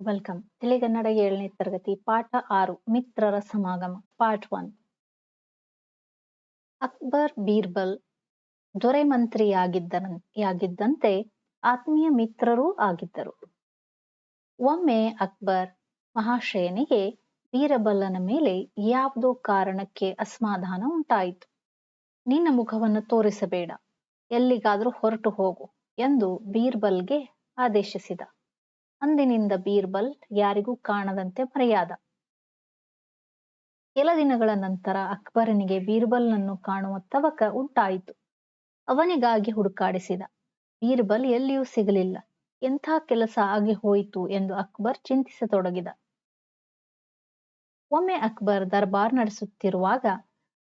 Welcome ತಿಳಿಗನ್ನಡ ಏಳನೇ ತರಗತಿ, ಪಾಠ ಆರು, ಮಿತ್ರರ ಸಮಾಗಮ ಪಾರ್ಟ್ ಒನ್ ಅಕ್ಬರ್ ಬೀರ್ಬಲ್ ದೊರೆ ಮಂತ್ರಿಯಾಗಿದ್ದಂತೆ ಆತ್ಮೀಯ ಮಿತ್ರರೂ ಆಗಿದ್ದರು. ಒಮ್ಮೆ ಅಕ್ಬರ್ ಮಹಾಶಯನಿಗೆ ಬೀರಬಲ್ಲನ ಮೇಲೆ ಯಾವುದೋ ಕಾರಣಕ್ಕೆ ಅಸಮಾಧಾನ ಉಂಟಾಯಿತು. ನಿನ್ನ ಮುಖವನ್ನು ತೋರಿಸಬೇಡ, ಎಲ್ಲಿಗಾದರೂ ಹೊರಟು ಹೋಗು ಎಂದು ಬೀರ್ಬಲ್ಗೆ ಆದೇಶಿಸಿದ. ಅಂದಿನಿಂದ ಬೀರ್ಬಲ್ ಯಾರಿಗೂ ಕಾಣದಂತೆ ಮರೆಯಾದ. ಕೆಲ ದಿನಗಳ ನಂತರ ಅಕ್ಬರನಿಗೆ ಬೀರ್ಬಲ್ನನ್ನು ಕಾಣುವ ತವಕ ಉಂಟಾಯಿತು. ಅವನಿಗಾಗಿ ಹುಡುಕಾಡಿಸಿದ. ಬೀರ್ಬಲ್ ಎಲ್ಲಿಯೂ ಸಿಗಲಿಲ್ಲ. ಎಂಥ ಕೆಲಸ ಆಗಿ ಹೋಯಿತು ಎಂದು ಅಕ್ಬರ್ ಚಿಂತಿಸತೊಡಗಿದ. ಒಮ್ಮೆ ಅಕ್ಬರ್ ದರ್ಬಾರ್ ನಡೆಸುತ್ತಿರುವಾಗ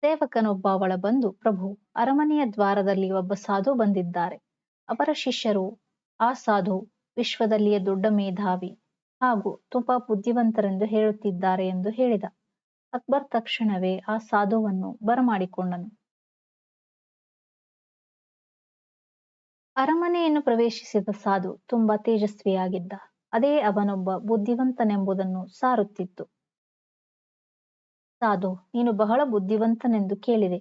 ಸೇವಕನೊಬ್ಬ ಒಳ ಬಂದು ಪ್ರಭು, ಅರಮನೆಯ ದ್ವಾರದಲ್ಲಿ ಒಬ್ಬ ಸಾಧು ಬಂದಿದ್ದಾರೆ. ಅವರ ಶಿಷ್ಯರು, ಆ ಸಾಧು ವಿಶ್ವದಲ್ಲಿಯೇ ದೊಡ್ಡ ಮೇಧಾವಿ ಹಾಗೂ ತುಂಬಾ ಬುದ್ಧಿವಂತರೆಂದು ಹೇಳುತ್ತಿದ್ದಾರೆ ಎಂದು ಹೇಳಿದ. ಅಕ್ಬರ್ ತಕ್ಷಣವೇ ಆ ಸಾಧುವನ್ನು ಬರಮಾಡಿಕೊಂಡನು. ಅರಮನೆಯನ್ನು ಪ್ರವೇಶಿಸಿದ ಸಾಧು ತುಂಬಾ ತೇಜಸ್ವಿಯಾಗಿದ್ದ. ಅದೇ ಅವನೊಬ್ಬ ಬುದ್ಧಿವಂತನೆಂಬುದನ್ನು ಸಾರುತ್ತಿತ್ತು. ಸಾಧು, ನೀನು ಬಹಳ ಬುದ್ಧಿವಂತನೆಂದು ಕೇಳಿದೆ.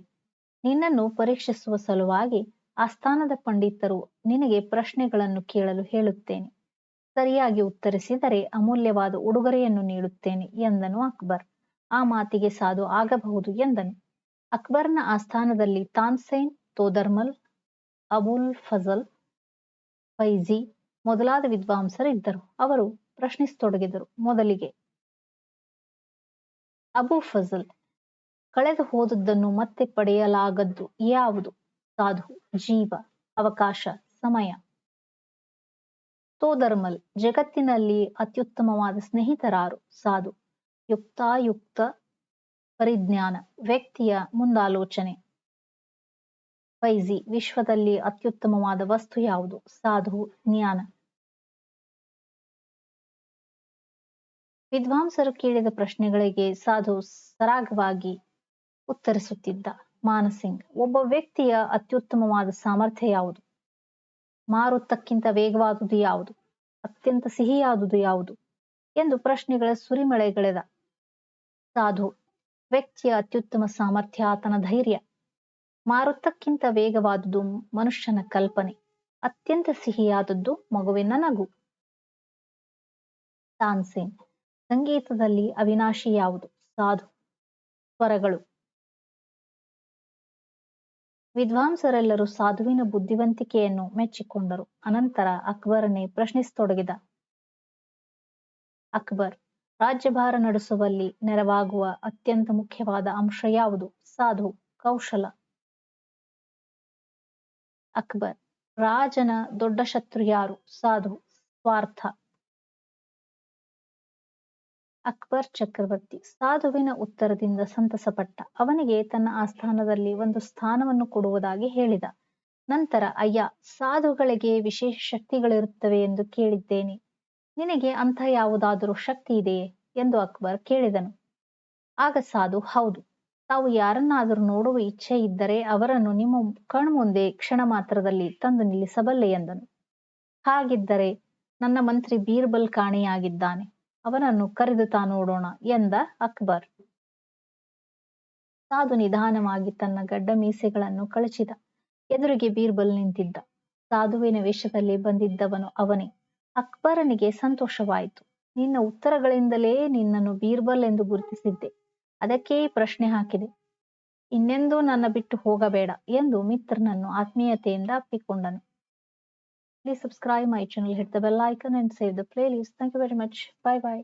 ನಿನ್ನನ್ನು ಪರೀಕ್ಷಿಸುವ ಸಲುವಾಗಿ ಆಸ್ಥಾನದ ಪಂಡಿತರು ನಿನಗೆ ಪ್ರಶ್ನೆಗಳನ್ನು ಕೇಳಲು ಹೇಳುತ್ತೇನೆ. ಸರಿಯಾಗಿ ಉತ್ತರಿಸಿದರೆ ಅಮೂಲ್ಯವಾದ ಉಡುಗೊರೆಯನ್ನು ನೀಡುತ್ತೇನೆ ಎಂದನು ಅಕ್ಬರ್. ಆ ಮಾತಿಗೆ ಸಾಧು ಆಗಬಹುದು ಎಂದನು. ಅಕ್ಬರ್ನ ಆಸ್ಥಾನದಲ್ಲಿ ತಾನ್ಸೇನ್ ತೋದರ್ಮಲ್, ಅಬುಲ್ ಫಜಲ್, ಫೈಜಿ ಮೊದಲಾದ ವಿದ್ವಾಂಸರಿದ್ದರು. ಅವರು ಪ್ರಶ್ನಿಸತೊಡಗಿದರು ಮೊದಲಿಗೆ. ಅಬು ಫಜಲ್ ಕಳೆದು ಹೋದದ್ದನ್ನು ಮತ್ತೆ ಪಡೆಯಲಾಗದ್ದು ಯಾವುದು? ಸಾಧು, ಜೀವ, ಅವಕಾಶ, ಸಮಯ. ತೋದರ್ಮಲ್ ಜಗತ್ತಿನಲ್ಲಿ ಅತ್ಯುತ್ತಮವಾದ ಸ್ನೇಹಿತರಾರು ಸಾಧು. ಯುಕ್ತಾಯುಕ್ತ ಪರಿಜ್ಞಾನ, ವ್ಯಕ್ತಿಯ ಮುಂದಾಲೋಚನೆ. ವೈಜಿ, ವಿಶ್ವದಲ್ಲಿ ಅತ್ಯುತ್ತಮವಾದ ವಸ್ತು ಯಾವುದು? ಸಾಧು, ಜ್ಞಾನ. ವಿದ್ವಾಂಸರು ಕೇಳಿದ ಪ್ರಶ್ನೆಗಳಿಗೆ ಸಾಧು ಸರಾಗವಾಗಿ ಉತ್ತರಿಸುತ್ತಿದ್ದ. ಮಾನಸಿಂಗ್. ಒಬ್ಬ ವ್ಯಕ್ತಿಯ ಅತ್ಯುತ್ತಮವಾದ ಸಾಮರ್ಥ್ಯ ಯಾವುದು? ಮಾರುತಕ್ಕಿಂತ ವೇಗವಾದುದು ಯಾವುದು? ಅತ್ಯಂತ ಸಿಹಿಯಾದುದು ಯಾವುದು? ಎಂದು ಪ್ರಶ್ನೆಗಳ ಸುರಿಮಳೆಗಳೆದ. ಸಾಧು, ವ್ಯಕ್ತಿಯ ಅತ್ಯುತ್ತಮ ಸಾಮರ್ಥ್ಯ ಆತನ ಧೈರ್ಯ. ಮಾರುತಕ್ಕಿಂತ ವೇಗವಾದುದು ಮನುಷ್ಯನ ಕಲ್ಪನೆ. ಅತ್ಯಂತ ಸಿಹಿಯಾದದ್ದು ಮಗುವಿನ ನಗು. ತಾನ್ಸೇನ್, ಸಂಗೀತದಲ್ಲಿ ಅವಿನಾಶಿ ಯಾವುದು? ಸಾಧು, ಸ್ವರಗಳು. ವಿದ್ವಾಂಸರೆಲ್ಲರೂ ಸಾಧುವಿನ ಬುದ್ಧಿವಂತಿಕೆಯನ್ನು ಮೆಚ್ಚಿಕೊಂಡರು. ಅನಂತರ ಅಕ್ಬರನೇ ಪ್ರಶ್ನಿಸತೊಡಗಿದ. ಅಕ್ಬರ್, ರಾಜ್ಯಭಾರ ನಡೆಸುವಲ್ಲಿ ನೆರವಾಗುವ ಅತ್ಯಂತ ಮುಖ್ಯವಾದ ಅಂಶ ಯಾವುದು? ಸಾಧು, ಕೌಶಲ. ಅಕ್ಬರ್, ರಾಜನ ದೊಡ್ಡ ಶತ್ರು ಯಾರು? ಸಾಧು, ಸ್ವಾರ್ಥ. ಅಕ್ಬರ್ ಚಕ್ರವರ್ತಿ ಸಾಧುವಿನ ಉತ್ತರದಿಂದ ಸಂತಸಪಟ್ಟ. ಅವನಿಗೆ ತನ್ನ ಆಸ್ಥಾನದಲ್ಲಿ ಒಂದು ಸ್ಥಾನವನ್ನು ಕೊಡುವುದಾಗಿ ಹೇಳಿದ. ನಂತರ, ಅಯ್ಯ, ಸಾಧುಗಳಿಗೆ ವಿಶೇಷ ಶಕ್ತಿಗಳಿರುತ್ತವೆ ಎಂದು ಕೇಳಿದ್ದೇನೆ. ನಿನಗೆ ಅಂಥ ಯಾವುದಾದರೂ ಶಕ್ತಿ ಇದೆಯೇ? ಎಂದು ಅಕ್ಬರ್ ಕೇಳಿದನು. ಆಗ ಸಾಧು, ಹೌದು. ತಾವು ಯಾರನ್ನಾದರೂ ನೋಡುವ ಇಚ್ಛೆ ಇದ್ದರೆ ಅವರನ್ನು ನಿಮ್ಮ ಕಣ್ಮುಂದೆ ಕ್ಷಣ ಮಾತ್ರದಲ್ಲಿ ತಂದು ನಿಲ್ಲಿಸಬಲ್ಲೆ ಎಂದನು. ಹಾಗಿದ್ದರೆ ನನ್ನ ಮಂತ್ರಿ ಬೀರ್ಬಲ್ ಕಾಣೆಯಾಗಿದ್ದಾನೆ. ಅವನನ್ನು ಕರೆದು ತಾ ನೋಡೋಣ ಎಂದ ಅಕ್ಬರ್. ಸಾಧು ನಿಧಾನವಾಗಿ ತನ್ನ ಗಡ್ಡ ಮೀಸೆಗಳನ್ನು ಕಳಚಿದ. ಎದುರಿಗೆ ಬೀರ್ಬಲ್ ನಿಂತಿದ್ದ. ಸಾಧುವಿನ ವೇಷದಲ್ಲಿ ಬಂದಿದ್ದವನು ಅವನೇ. ಅಕ್ಬರನಿಗೆ ಸಂತೋಷವಾಯಿತು. ನಿನ್ನ ಉತ್ತರಗಳಿಂದಲೇ ನಿನ್ನನ್ನು ಬೀರ್ಬಲ್ ಎಂದು ಗುರುತಿಸಿದ್ದೆ. ಅದಕ್ಕೇ ಪ್ರಶ್ನೆ ಹಾಕಿದೆ. ಇನ್ನೆಂದೂ ನನ್ನ ಬಿಟ್ಟು ಹೋಗಬೇಡ ಎಂದು ಮಿತ್ರನನ್ನು ಆತ್ಮೀಯತೆಯಿಂದ ಅಪ್ಪಿಕೊಂಡನು. Please subscribe my channel, hit the bell icon and save the playlist. Thank you very much. Bye bye.